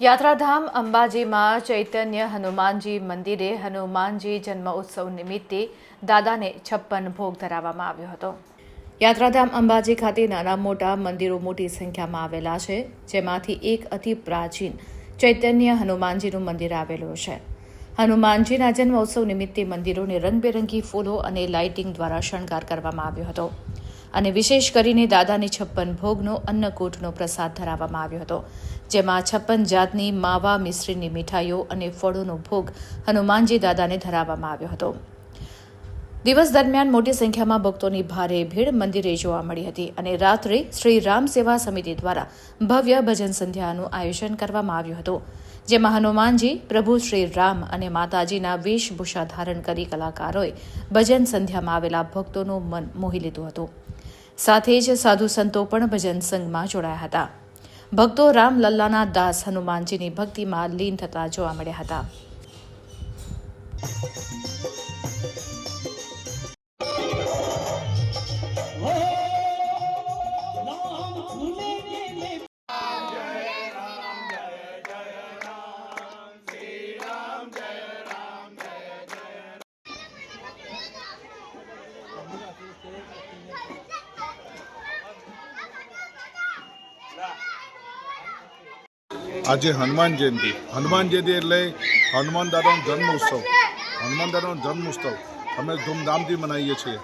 યાત્રાધામ અંબાજીમાં ચૈતન્ય હનુમાનજી મંદિરે હનુમાનજી જન્મ ઉત્સવ નિમિત્તે દાદાને છપ્પન ભોગ ધરાવવામાં આવ્યો હતો. યાત્રાધામ અંબાજી ખાતે નાના મોટા મંદિરો મોટી સંખ્યામાં આવેલા છે, જેમાંથી એક અતિ પ્રાચીન ચૈતન્ય હનુમાનજીનું મંદિર આવેલું છે. હનુમાનજીના જન્મ ઉત્સવ નિમિત્તે મંદિરોને રંગબેરંગી ફૂલો અને લાઇટિંગ દ્વારા શણગાર કરવામાં આવ્યો હતો. અને વિશેષ કરીને દાદાની છપ્પન ભોગનો અન્નકૂટનો પ્રસાદ ધરાવવામાં આવ્યો હતો, જેમાં છપ્પન જાતની માવા મિશ્રીની મીઠાઈઓ અને ફળોનો ભોગ હનુમાનજી દાદાને ધરાવવામાં આવ્યો હતો. દિવસ દરમિયાન મોટી સંખ્યામાં ભક્તોની ભારે ભીડ મંદિરે જોવા મળી હતી અને રાત્રે શ્રી રામ સેવા સમિતિ દ્વારા ભવ્ય ભજન સંધ્યાનું આયોજન કરવામાં આવ્યું હતું, જેમાં હનુમાનજી, પ્રભુ શ્રી રામ અને માતાજીના વેશભૂષા ધારણ કરી કલાકારોએ ભજન સંધ્યામાં આવેલા ભક્તોનું મન મોહી લીધું હતું. સાથે જ સાધુ સંતો પણ ભજન સંઘમાં જોડાયા હતા. ભક્તો રામ લલ્લાના દાસ હનુમાનજીની ભક્તિમાં લીન થતા જોવા મળ્યા હતા. આજે હનુમાન જયંતિ. હનુમાન જયંતિ એટલે હનુમાન દાદાનો જન્મ ઉત્સવ. હનુમાન દાદાનો જન્મ ઉત્સવ. અમે ધૂમધામથી મનાવીએ છીએ.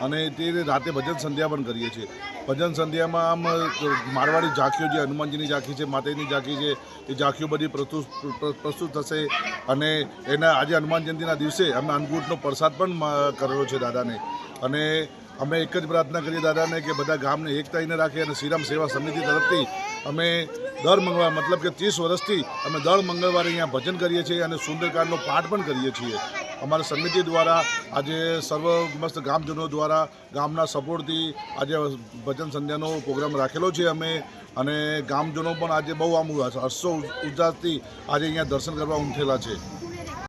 અને તે રાતે ભજન સંધ્યા પણ કરીએ છીએ. ભજન સંધ્યામાં આમ મારવાડી ઝાંખીઓ જે હનુમાનજીની ઝાંખી છે, માતાજીની ઝાંખી છે, એ ઝાંખીઓ બધી પ્રસ્તુત પ્રસ્તુત થશે. અને એના, આજે હનુમાન જયંતિના દિવસે અમે અન્નકૂટનો પ્રસાદ પણ કરેલો છે દાદાને. અને અમે એક જ પ્રાર્થના કરીએ દાદાને કે બધા ગામને એકતાઈને રાખે અને શ્રીરામ સેવા સમિતિ તરફથી અમે દર મંગળવાર, મતલબ કે ત્રીસ વર્ષથી અમે દર મંગળવારે અહીંયા ભજન કરીએ છીએ અને સુંદરકાંડનો પાઠ પણ કરીએ છીએ. અમારી સમિતિ દ્વારા, આજે સર્વ મસ્ત ગામજનો દ્વારા, ગામના સપોર્ટથી આજે ભજન સંધ્યાનો પ્રોગ્રામ રાખેલો છે અમે અને ગામજનો પણ આજે બહુ આમ હર્ષો ઉજાસથી આજે અહીંયા દર્શન કરવા ઉમટેલા છે.